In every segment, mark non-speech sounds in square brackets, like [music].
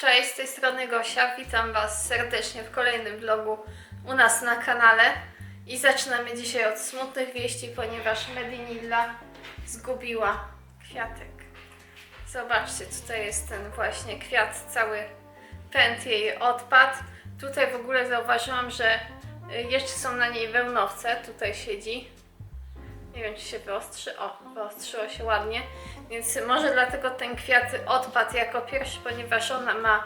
Cześć, z tej strony Gosia. Witam Was serdecznie w kolejnym vlogu u nas na kanale. I zaczynamy dzisiaj od smutnych wieści, ponieważ Medinilla zgubiła kwiatek. Zobaczcie, tutaj jest ten właśnie kwiat, cały pęd jej odpadł. Tutaj w ogóle zauważyłam, że y, jeszcze są na niej wełnowce. Tutaj siedzi. Nie wiem, czy się wyostrzy. O, wyostrzyło się ładnie. Więc może dlatego ten kwiat odpadł jako pierwszy, ponieważ ona ma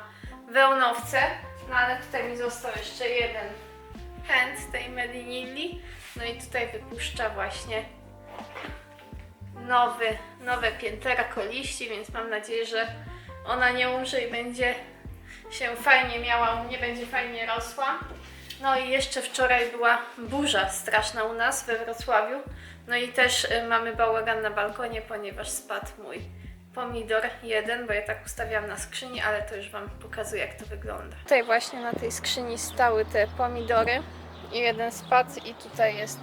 wełnowce. No ale tutaj mi został jeszcze jeden pęd tej Medinilli. No i tutaj wypuszcza właśnie nowy, nowe pięterko liści, więc mam nadzieję, że ona nie umrze i będzie się fajnie miała, u mnie będzie fajnie rosła. No i jeszcze wczoraj była burza straszna u nas we Wrocławiu. No i też y, mamy bałagan na balkonie, ponieważ spadł mój pomidor jeden, bo ja tak ustawiałam na skrzyni, ale to już Wam pokazuję jak to wygląda. Tutaj właśnie na tej skrzyni stały te pomidory i jeden spadł i tutaj jest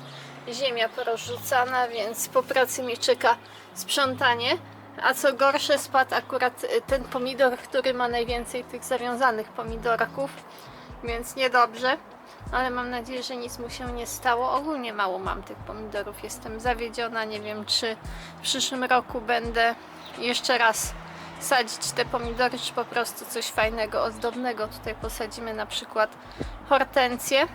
ziemia porozrzucana, więc po pracy mi czeka sprzątanie. A co gorsze, spadł akurat y, ten pomidor, który ma najwięcej tych zawiązanych pomidorków, więc niedobrze. Ale mam nadzieję, że nic mu się nie stało. Ogólnie mało mam tych pomidorów. Jestem zawiedziona. Nie wiem, czy w przyszłym roku będę jeszcze raz sadzić te pomidory, czy po prostu coś fajnego, ozdobnego. Tutaj posadzimy na przykład hortencję.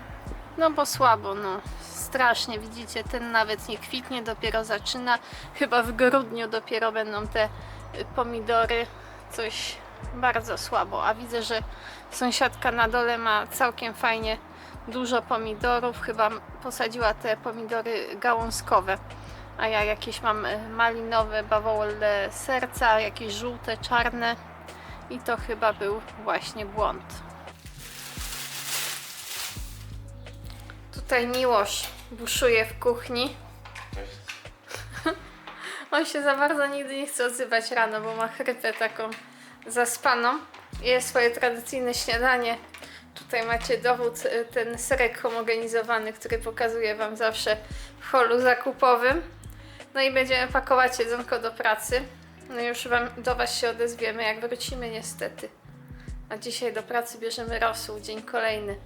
No bo słabo, no. Strasznie, widzicie, ten nawet nie kwitnie, dopiero zaczyna. Chyba w grudniu dopiero będą te y, pomidory. Coś bardzo słabo. A widzę, że sąsiadka na dole ma całkiem fajnie dużo pomidorów. Chyba posadziła te pomidory gałązkowe. A ja jakieś mam y, malinowe, bawołe serca, jakieś żółte, czarne. I to chyba był właśnie błąd. Tutaj Miłosz buszuje w kuchni. [laughs] On się za bardzo nigdy nie chce odzywać rano, bo ma chrypę taką zaspaną. Je swoje tradycyjne śniadanie. Tutaj macie dowód, y, ten serek homogenizowany, który pokazuję Wam zawsze w holu zakupowym. No i będziemy pakować jedzonko do pracy. No już wam, do Was się odezwiemy, jak wrócimy niestety. A dzisiaj do pracy bierzemy rosół, dzień kolejny.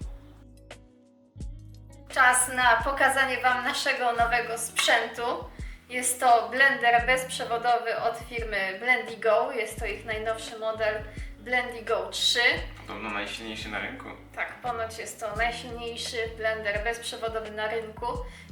Czas na pokazanie Wam naszego nowego sprzętu. Jest to blender bezprzewodowy od firmy Blendigo. Jest to ich najnowszy model Blendigo 3. Podobno najsilniejszy na rynku. Tak, ponoć jest to najsilniejszy blender bezprzewodowy na rynku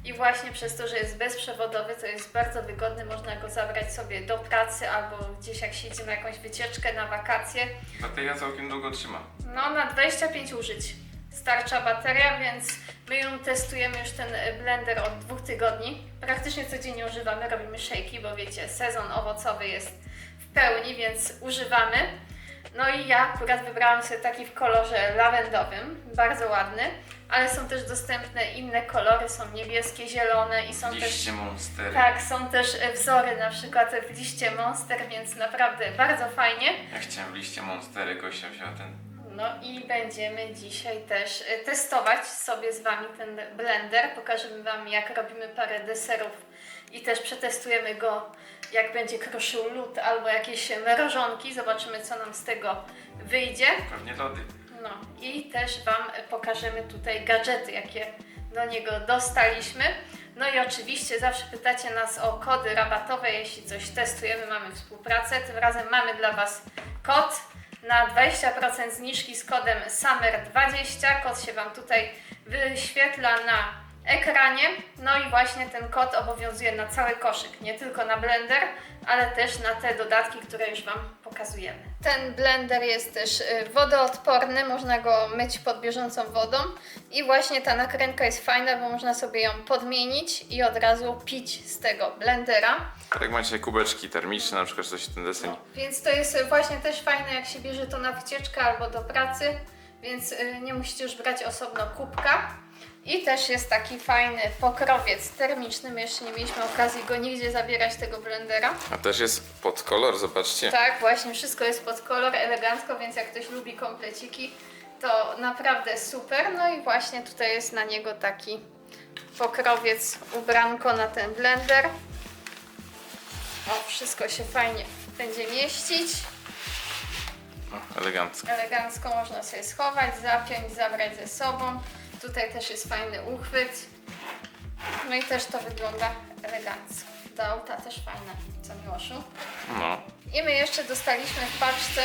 i właśnie przez to, że jest bezprzewodowy, to jest bardzo wygodny, można go zabrać sobie do pracy albo gdzieś jak się idzie na jakąś wycieczkę, na wakacje. Bateria całkiem długo trzyma. No, na 25 użyć starcza bateria, więc my ją testujemy już ten blender od dwóch tygodni. Praktycznie codziennie używamy, robimy szejki, bo wiecie, sezon owocowy jest w pełni, więc używamy. No i ja akurat wybrałam sobie taki w kolorze lawendowym, bardzo ładny, ale są też dostępne inne kolory, są niebieskie, zielone i są też Liście monstery. tak, są też e, wzory na przykład w liście Monster, więc naprawdę bardzo fajnie. Ja chciałem w liście monstery, Gosia wzięła ten. No i będziemy dzisiaj też e, testować sobie z Wami ten blender. Pokażemy Wam jak robimy parę deserów i też przetestujemy go jak będzie kruszył lód albo jakieś mrożonki. Zobaczymy co nam z tego wyjdzie. Pewnie lody. No i też Wam pokażemy tutaj gadżety, jakie do niego dostaliśmy. No i oczywiście zawsze pytacie nas o kody rabatowe, jeśli coś testujemy, mamy współpracę. Tym razem mamy dla Was kod na 20% zniżki z kodem SUMMER20. Kod się Wam tutaj wyświetla na ekranie. No i właśnie ten kod obowiązuje na cały koszyk, nie tylko na blender, ale też na te dodatki, które już Wam pokazujemy. Ten blender jest też y, wodoodporny, można go myć pod bieżącą wodą i właśnie ta nakrętka jest fajna, bo można sobie ją podmienić i od razu pić z tego blendera. Tak macie kubeczki termiczne, na przykład coś w ten deseń. Więc to jest właśnie też fajne, jak się bierze to na wycieczkę albo do pracy, więc y, nie musicie już brać osobno kubka. I też jest taki fajny pokrowiec termiczny. My jeszcze nie mieliśmy okazji go nigdzie zabierać tego blendera. A też jest pod kolor, zobaczcie. Tak, właśnie wszystko jest pod kolor, elegancko, więc jak ktoś lubi kompleciki, to naprawdę super. No i właśnie tutaj jest na niego taki pokrowiec, ubranko na ten blender. O, wszystko się fajnie będzie mieścić. O, elegancko. Elegancko można sobie schować, zapiąć, zabrać ze sobą. Tutaj też jest fajny uchwyt. No i też to wygląda elegancko. Do auta też fajne, co Miłoszu? No. I my jeszcze dostaliśmy w paczce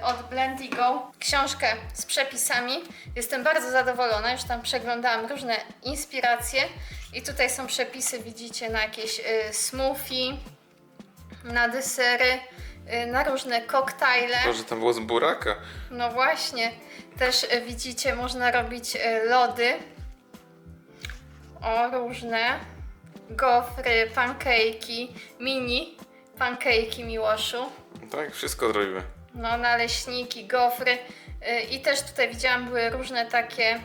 y, od Blendigo książkę z przepisami. Jestem bardzo zadowolona, już tam przeglądałam różne inspiracje i tutaj są przepisy, widzicie, na jakieś y, smoothie, na desery, y, na różne koktajle. Może tam było z buraka? No właśnie, też y, widzicie, można robić y, lody. O, różne. Gofry, pankejki, mini pankejki Miłoszu. Tak, wszystko zrobimy. No, naleśniki, gofry. Y, I też tutaj widziałam, były różne takie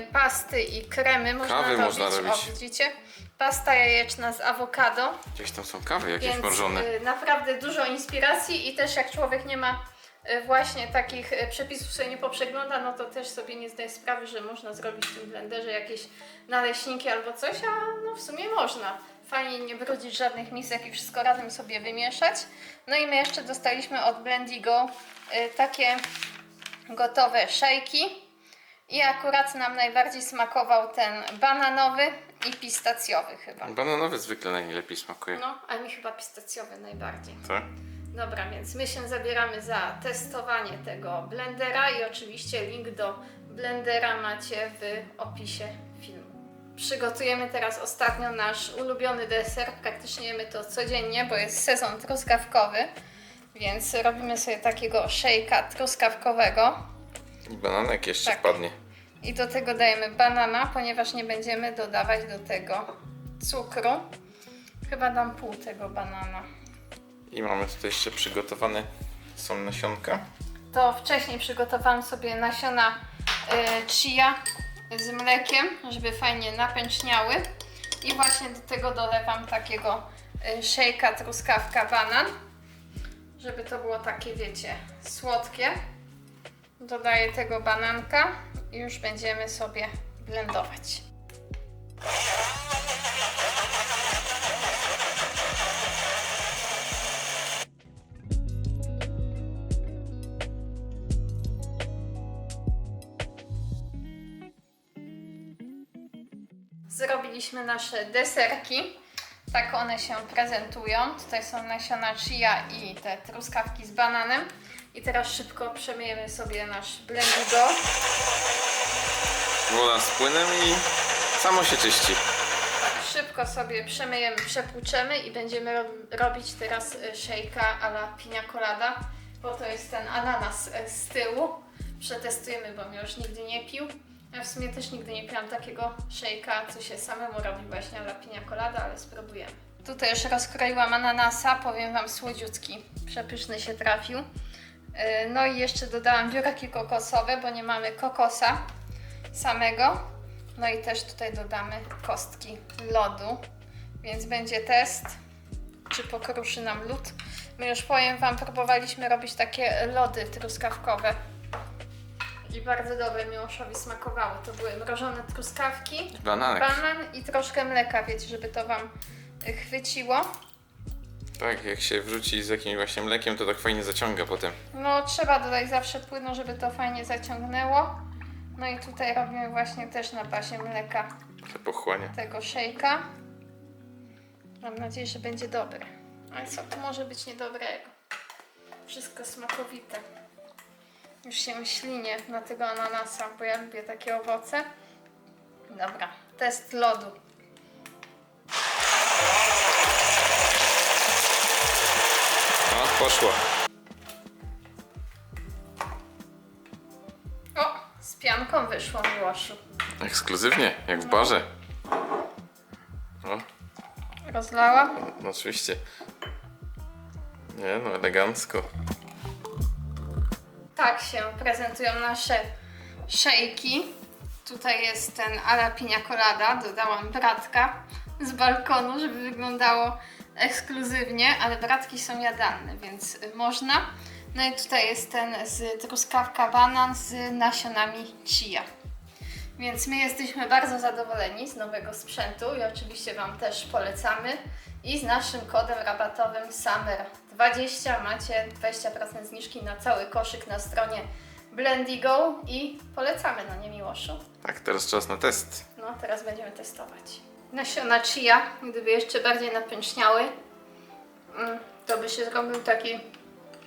y, pasty i kremy. Można Kawy robić. można robić. O, widzicie? Pasta jajeczna z awokado. Gdzieś tam są kawy jakieś Więc mrożone. y, naprawdę dużo inspiracji i też jak człowiek nie ma y, właśnie takich y, przepisów sobie nie poprzegląda, no to też sobie nie zdaje sprawy, że można zrobić w tym blenderze jakieś naleśniki albo coś, a no w sumie można. Fajnie nie brudzić żadnych misek i wszystko razem sobie wymieszać. No i my jeszcze dostaliśmy od Blendigo y, takie gotowe szejki. I akurat nam najbardziej smakował ten bananowy i pistacjowy chyba. Bananowy zwykle najlepiej smakuje. No, a mi chyba pistacjowy najbardziej. Tak? Dobra, więc my się zabieramy za testowanie tego blendera i oczywiście link do blendera macie w opisie filmu. Przygotujemy teraz ostatnio nasz ulubiony deser. Praktycznie jemy to codziennie, bo jest sezon truskawkowy, więc robimy sobie takiego szejka truskawkowego. I bananek jeszcze Tak. wpadnie. I do tego dajemy banana, ponieważ nie będziemy dodawać do tego cukru. Chyba dam pół tego banana. I mamy tutaj jeszcze przygotowane są nasionka. to wcześniej przygotowałam sobie nasiona y, chia z mlekiem, żeby fajnie napęczniały. I właśnie do tego dolewam takiego y, szejka truskawka banan, żeby to było takie, wiecie, słodkie. Dodaję tego bananka i już będziemy sobie blendować. Zrobiliśmy nasze deserki. Tak one się prezentują. Tutaj są nasiona chia i te truskawki z bananem. I teraz szybko przemyjemy sobie nasz blendigo. Woda z płynem i samo się czyści. Szybko sobie przemyjemy, przepłuczemy i będziemy ro robić teraz y, szejka a la pina colada, bo to jest ten ananas y, z tyłu. Przetestujemy, bo mi już nigdy nie pił. Ja w sumie też nigdy nie piłam takiego szejka, co się samemu robi właśnie la pina colada, ale spróbujemy. Tutaj już rozkroiłam ananasa, powiem Wam słodziutki, przepyszny się trafił. Y, No i jeszcze dodałam biuraki kokosowe, bo nie mamy kokosa samego. No i też tutaj dodamy kostki lodu, więc będzie test, czy pokruszy nam lód. My już powiem Wam, próbowaliśmy robić takie lody truskawkowe i bardzo dobre Miłoszowi smakowały. To były mrożone truskawki, Bananek. banan i troszkę mleka, wiecie, żeby to Wam chwyciło. Tak, jak się wrzuci z jakimś właśnie mlekiem, to tak fajnie zaciąga potem. No trzeba dodać zawsze płynu, żeby to fajnie zaciągnęło. No i tutaj robimy właśnie też na bazie mleka To pochłania. tego szejka. Mam nadzieję, że będzie dobry. Ale co tu może być niedobrego? Wszystko smakowite. Już się ślinie na tego ananasa, bo ja lubię takie owoce. Dobra, test lodu. No, poszło. Wyszło Miłoszu. Ekskluzywnie, jak w barze. No, Rozlała? no oczywiście. Nie no, elegancko. Tak się prezentują nasze szejki. Tutaj jest ten ala pina colada. Dodałam bratka z balkonu, żeby wyglądało ekskluzywnie, ale bratki są jadalne, więc można. No i tutaj jest ten z truskawka banan z nasionami chia. Więc my jesteśmy bardzo zadowoleni z nowego sprzętu i oczywiście Wam też polecamy. I z naszym kodem rabatowym SUMMER20 macie 20% zniżki na cały koszyk na stronie Blendigo i polecamy, no nie Miłoszu? Tak, teraz czas na test. No, teraz będziemy testować. Nasiona chia, gdyby jeszcze bardziej napęczniały, mm, to by się zrobił taki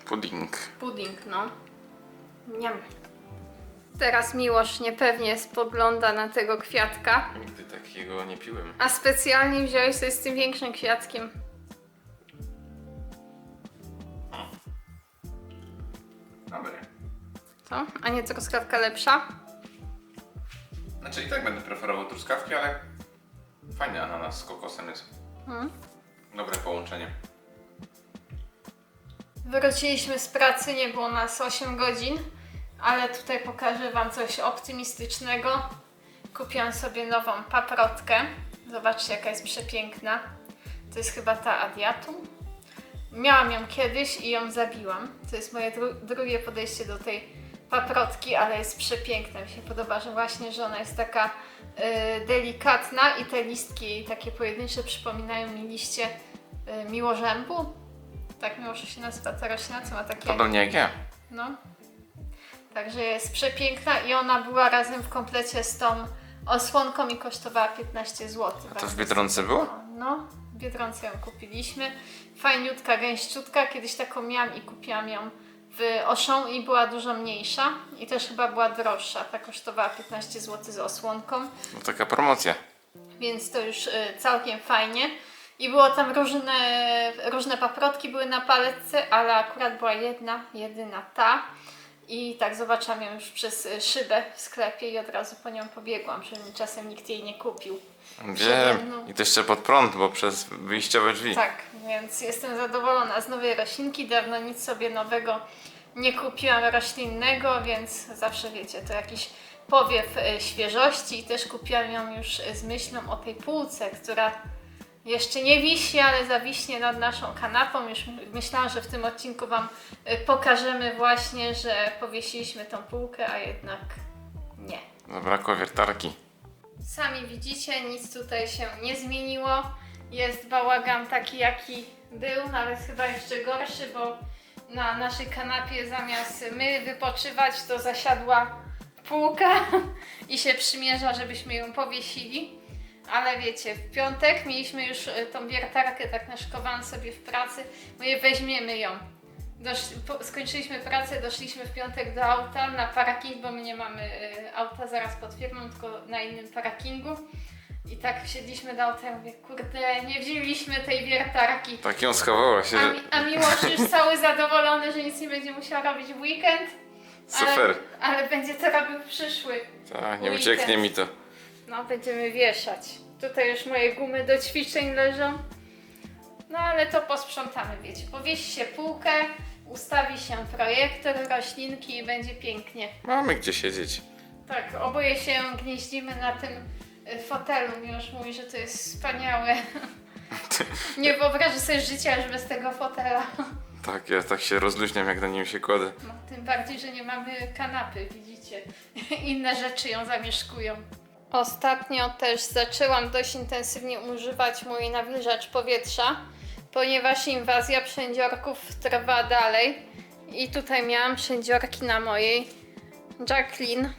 Pudding. pudding, no. Niam. Teraz Miłosz niepewnie spogląda na tego kwiatka, Nigdy takiego nie piłem. a specjalnie wziąłeś sobie z tym większym kwiatkiem. Dobre. Co? A nie truskawka lepsza? Znaczy i tak będę preferował truskawki, ale fajny ananas z kokosem jest. Hmm. Dobre połączenie. Wróciliśmy z pracy, nie było nas 8 godzin, ale tutaj pokażę Wam coś optymistycznego. Kupiłam sobie nową paprotkę. Zobaczcie, jaka jest przepiękna. To jest chyba ta Adiatum. Miałam ją kiedyś i ją zabiłam. To jest moje dru- drugie podejście do tej paprotki, ale jest przepiękna. Mi się podoba, że właśnie, że ona jest taka y, delikatna i te listki takie pojedyncze przypominają mi liście y, miłożębu. Tak miło, że się nazywa ta roślina, co ma takie... Podobnie jak ja. No. Także jest przepiękna i ona była razem w komplecie z tą osłonką i kosztowała 15 zł. A to w Biedronce było? No, w Biedronce ją kupiliśmy. Fajniutka, gęściutka. Kiedyś taką miałam i kupiłam ją w Oszą i była dużo mniejsza i też chyba była droższa. Ta kosztowała 15 zł z osłonką No taka promocja. więc to już y, całkiem fajnie. I było tam różne, różne paprotki były na paletce, ale akurat była jedna, jedyna ta. I tak zobaczyłam ją już przez y, szybę w sklepie i od razu po nią pobiegłam, żeby mi czasem nikt jej nie kupił. Wiem. no. I to jeszcze pod prąd, bo przez wyjściowe drzwi. Tak, więc jestem zadowolona z nowej roślinki. Dawno nic sobie nowego nie kupiłam roślinnego, więc zawsze wiecie, to jakiś powiew e, świeżości. I też kupiłam ją już e, z myślą o tej półce, która jeszcze nie wisi, ale zawiśnie nad naszą kanapą. Już my- myślałam, że w tym odcinku Wam e, pokażemy właśnie, że powiesiliśmy tą półkę, a jednak nie. Zabrakło wiertarki. Sami widzicie, nic tutaj się nie zmieniło. Jest bałagan taki, jaki był, nawet chyba jeszcze gorszy, bo na naszej kanapie zamiast my wypoczywać, to zasiadła półka [laughs] i się przymierza, żebyśmy ją powiesili. Ale wiecie, w piątek mieliśmy już e, tą wiertarkę, tak naszykowałam sobie w pracy, mówię, weźmiemy ją. Dosz, po, skończyliśmy pracę, doszliśmy w piątek do auta na parking, bo my nie mamy y, auta zaraz pod firmą, tylko na innym parkingu. I tak wsiedliśmy do auta i mówię, kurde, nie wzięliśmy tej wiertarki. Tak ją schowała się, A, mi, a Miłosz już [laughs] cały zadowolony, że nic nie będzie musiał robić w weekend. Super. Ale, ale będzie to robił w przyszły. Tak, nie Weekend. ucieknie mi to. No, będziemy wieszać. Tutaj już moje gumy do ćwiczeń leżą. No, ale to posprzątamy, wiecie. Powieści się półkę, ustawi się projektor, roślinki i będzie pięknie. Mamy gdzie siedzieć. Tak, oboje się gnieździmy na tym y, fotelu. Miłosz mówi, że to jest wspaniałe. [laughs] Nie wyobrażę sobie życia już bez tego fotela. Tak, ja tak się rozluźniam, jak na nim się kładę. No, tym bardziej, że nie mamy kanapy, widzicie. Inne rzeczy ją zamieszkują. Ostatnio też zaczęłam dość intensywnie używać mój nawilżacz powietrza, ponieważ inwazja przędziorków trwa dalej. I tutaj miałam przędziorki na mojej Jacqueline.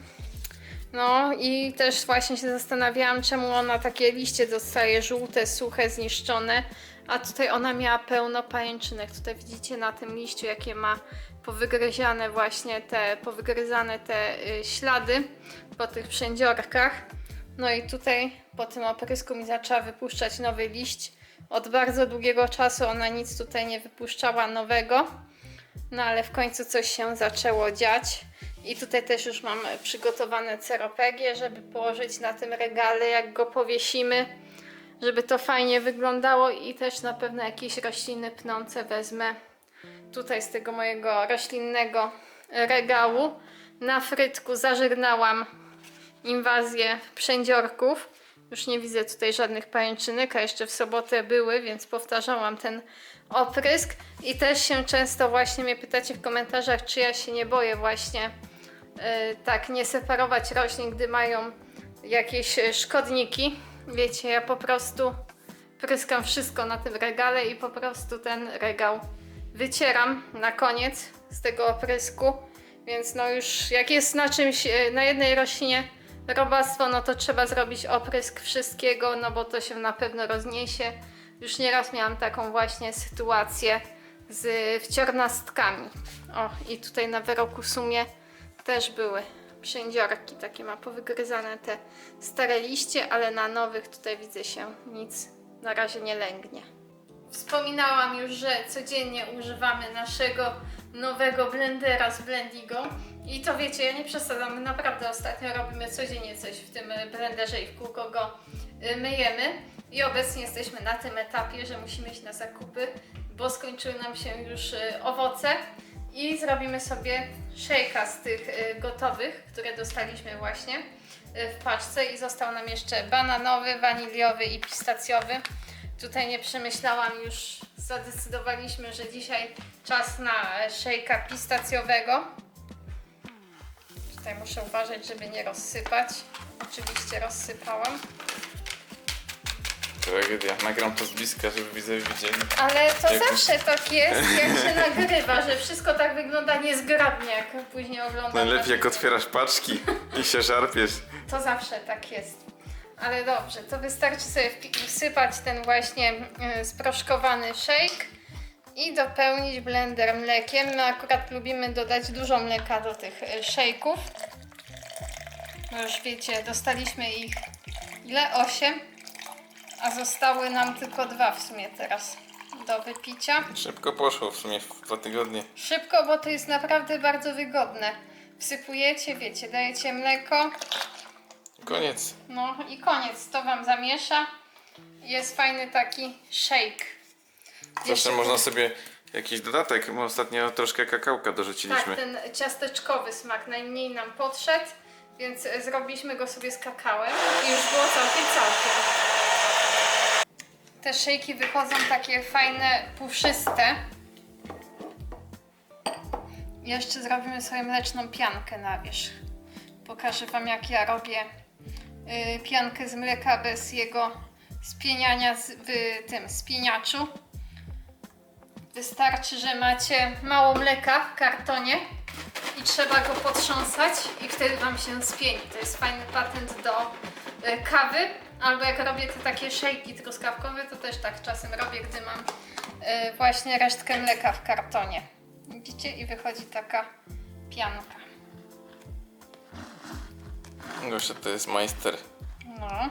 No i też właśnie się zastanawiałam, czemu ona takie liście dostaje żółte, suche, zniszczone, a tutaj ona miała pełno pajęczynek. Tutaj widzicie na tym liściu, jakie ma powygryziane właśnie te, powygryzane te y, ślady po tych przędziorkach. No i tutaj po tym oprysku mi zaczęła wypuszczać nowy liść. Od bardzo długiego czasu ona nic tutaj nie wypuszczała nowego. No ale w końcu coś się zaczęło dziać. I tutaj też już mam przygotowane ceropegie, żeby położyć na tym regale, jak go powiesimy, żeby to fajnie wyglądało i też na pewno jakieś rośliny pnące wezmę tutaj z tego mojego roślinnego regału. Na frytku zażegnałam inwazję przędziorków. Już nie widzę tutaj żadnych pajęczynek, a jeszcze w sobotę były, więc powtarzałam ten oprysk. I też się często właśnie mnie pytacie w komentarzach, czy ja się nie boję właśnie e, tak nie separować roślin, gdy mają jakieś e, szkodniki. Wiecie, ja po prostu pryskam wszystko na tym regale i po prostu ten regał wycieram na koniec z tego oprysku. Więc no już jak jest na czymś, e, na jednej roślinie robactwo, no to trzeba zrobić oprysk wszystkiego, no bo to się na pewno rozniesie. Już nieraz miałam taką właśnie sytuację z wciornastkami. O, i tutaj na wyroku sumie też były przędziorki, takie ma powygryzane te stare liście, ale na nowych tutaj widzę się nic na razie nie lęgnie. Wspominałam już, że codziennie używamy naszego nowego blendera z Blendigo. I to wiecie, ja nie przesadzam, naprawdę ostatnio robimy codziennie coś w tym blenderze i w kółko go y, myjemy. I obecnie jesteśmy na tym etapie, że musimy iść na zakupy, bo skończyły nam się już y, owoce. I zrobimy sobie szejka z tych y, gotowych, które dostaliśmy właśnie w paczce. I został nam jeszcze bananowy, waniliowy i pistacjowy. Tutaj nie przemyślałam, już zadecydowaliśmy, że dzisiaj czas na szejka pistacjowego. Tutaj muszę uważać, żeby nie rozsypać. Oczywiście rozsypałam. Tragedia. Nagram to z bliska, żeby widzowie widzieli. Ale to Jak- zawsze tak jest, jak się nagrywa, że wszystko tak wygląda niezgrabnie, jak później oglądam. Najlepiej jak otwierasz paczki i się szarpiesz. To zawsze tak jest. Ale dobrze, to wystarczy sobie wsypać ten właśnie y, sproszkowany shake i dopełnić blender mlekiem. My akurat lubimy dodać dużo mleka do tych y, shake'ów. Bo już wiecie, dostaliśmy ich ile? 8, a zostały nam tylko dwa w sumie teraz do wypicia. Szybko poszło w sumie w dwa tygodnie. Szybko, bo to jest naprawdę bardzo wygodne. Wsypujecie, wiecie, dajecie mleko, Koniec. no i koniec. To Wam zamiesza. Jest fajny taki shake. Zawsze Jeszcze- można sobie jakiś dodatek. My ostatnio troszkę kakałka Tak, dorzuciliśmy. ten ciasteczkowy smak najmniej nam podszedł, więc zrobiliśmy go sobie z kakałem i już było całkiem całkiem. Te szejki wychodzą takie fajne, puszyste. Jeszcze zrobimy sobie mleczną piankę na wierzch. Pokażę Wam jak ja robię piankę z mleka bez jego spieniania w tym spieniaczu. Wystarczy, że macie mało mleka w kartonie i trzeba go potrząsać i wtedy Wam się spieni. To jest fajny patent do e, kawy, albo jak robię te takie szejki truskawkowe, to też tak czasem robię, gdy mam e, właśnie resztkę mleka w kartonie. Widzicie? I wychodzi taka pianka. Gosia to jest majster. No.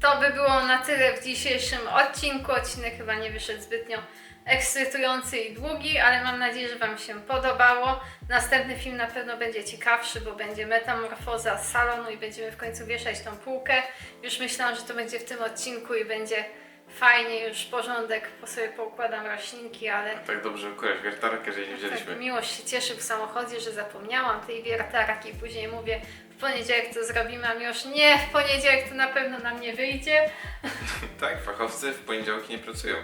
To by było na tyle w dzisiejszym odcinku. Odcinek chyba nie wyszedł zbytnio ekscytujący i długi, ale mam nadzieję, że Wam się podobało. Następny film na pewno będzie ciekawszy, bo będzie metamorfoza salonu i będziemy w końcu wieszać tą półkę. Już myślałam, że to będzie w tym odcinku i będzie fajnie, już porządek, po sobie poukładam roślinki, ale Tak dobrze ukułeś wiertarkę, że jej nie wzięliśmy. tak, miłość się cieszy w samochodzie, że zapomniałam tej wiertarki i później mówię, w poniedziałek to zrobimy, a Miłosz, nie, w poniedziałek to na pewno nam nie wyjdzie. [laughs] Tak, fachowcy w poniedziałki nie pracują.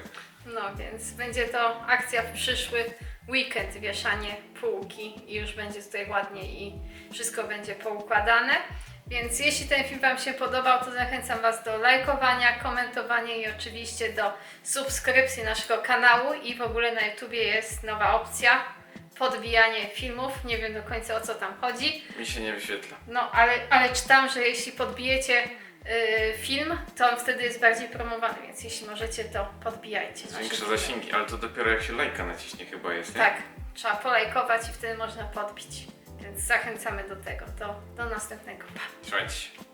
No więc będzie to akcja w przyszły weekend, wieszanie półki i już będzie tutaj ładnie i wszystko będzie poukładane. Więc jeśli ten film Wam się podobał, to zachęcam Was do lajkowania, komentowania i oczywiście do subskrypcji naszego kanału i w ogóle na YouTubie jest nowa opcja podbijanie filmów. Nie wiem do końca o co tam chodzi. Mi się nie wyświetla. No, ale, ale czytam, że jeśli podbijecie y, film, to on wtedy jest bardziej promowany, więc jeśli możecie, to podbijajcie. nasze filmy. zasięgi, ale to dopiero jak się lajka naciśnie chyba jest, nie? Tak, trzeba polajkować i wtedy można podbić. Więc zachęcamy do tego. Do, do następnego. Pa! Trzymajcie się.